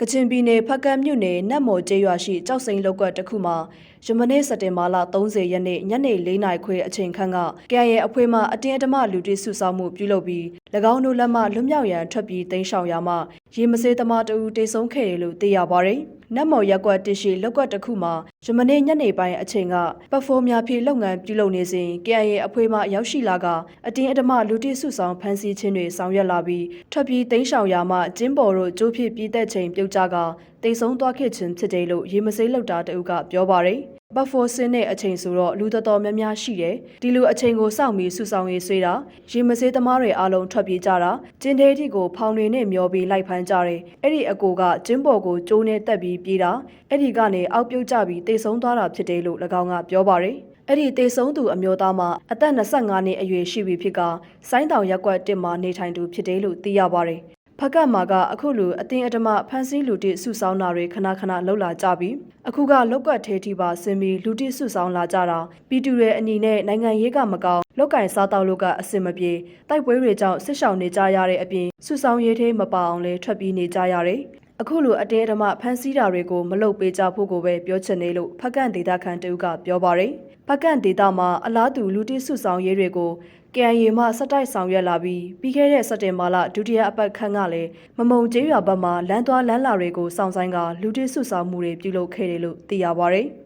ကချင်ပြည်နယ်ဖက်ကတ်မြို့နယ်နတ်မော်ကျေးရွာရှိကြောက်စိန်လောက်ကွက်တစ်ခုမှာယမနေ့စက်တင်ဘာလ30ရက်နေ့ညနေ4နာရီခွဲအချိန်ခန့်ကကဲရဲအဖွဲမှအတင်းအဓမ္မလူတိစုဆောင်းမှုပြုလုပ်ပြီး၎င်းတို့လက်မှလွတ်မြောက်ရန်ထွက်ပြေးတိမ်းရှောင်ရမှ ရေမစေးသမားတအူတေဆုံးခဲ့တယ်လို့သိရပါတယ်။နတ်မော်ရက်ကွက်တရှိလောက်ကွက်တစ်ခုမှာယမနေ့ညနေပိုင်းအချိန်ကပတ်ဖိုးများဖြည့်လုပ်ငန်းပြုလုပ်နေစဉ်ကဲရဲအဖွဲမှရောက်ရှိလာကအတင်းအဓမ္မလူတိစုဆောင်းဖမ်းဆီးခြင်းတွေဆောင်ရွက်လာပြီးထွက်ပြေးတိမ်းရှောင်ရမှကျင်းပေါ်တို့ကျိုးဖြစ်ပြည်သက်ချိန်ပြုတ်ကြကတိတ်ဆုံးသွားခဲ့ခြင်းဖြစ်တယ်လို့ရေမစေးလောက်တာတအုပ်ကပြောပါတယ်။ ပတ်ဖိုးစင်းတဲ့အချိန်ဆိုတော့လူတော်တော်များများရှိတယ်။ဒီလိုအချိန်ကိုစောင့်ပြီးစုဆောင်ရေးဆွေးတာရေမစေးသမားတွေအားလုံးထွက်ပြေးကြတာကျင်းသေးတီကိုဖောင်တွေနဲ့မျောပြီးလိုက်ဖမ်းကြတယ်။အဲ့ဒီအကိုကကျင်းပေါ်ကိုကျိုးနဲ့တက်ပြီးပြေးတာအဲ့ဒီကနေအောက်ပြုတ်ကြပြီးတိတ်ဆုံးသွားတာဖြစ်တယ်လို့၎င်းကပြောပါတယ်။အဲ့ဒီတေဆုံးသူအမျိုးသားမှာအသက်25နှစ်အရွယ်ရှိပြီဖြစ်ကစိုင်းတောင်ရက်ကွက်တစ်မှာနေထိုင်သူဖြစ်တယ်လို့သိရပါတယ်။ ဖက်ကတ်မာကအခုလိုအတင်းအဓမ္မဖန်ဆီးလူတိစုဆောင်းတာတွေခဏခဏလှုပ်လာကြပြီးအခုကလောက်ကတ်သေးတီပါဆင်းပြီးလူတိစုဆောင်းလာကြတာပြည်သူတွေအနီနဲ့နိုင်ငံရေးကမကောင်းလောက်ကင်စားတောက်လို့ကအစင်မပြေတိုက်ပွဲတွေကြောင့်ဆစ်ဆောင်နေကြရတဲ့အပြင်စုဆောင်းရေးသေးမပါအောင်လဲထွက်ပြေးနေကြရတယ်အခုလိုအတင်းအဓမ္မဖန်ဆီးတာတွေကိုမလုပ်ပေးကြဖို့ကိုပဲပြောချင်တယ်လို့ဖက်ကန့်ဒေတာခန်တူကပြောပါတယ်ဖက်ကန့်ဒေတာမှာအလားတူလူတိစုဆောင်ရေးတွေကို KNY မှစက်တိုက်ဆောင်ရွက်လာပြီးပြီးခဲ့တဲ့စက်တင်ဘာလဒုတိယအပတ်ခန့်ကလည်းမမုံကျေးရွာဘက်မှလမ်းသွားလမ်းလာတွေကိုစောင့်ဆိုင်ကလူတိစုဆောင်မှုတွေပြုလုပ်ခဲ့တယ်လို့သိရပါဗျ။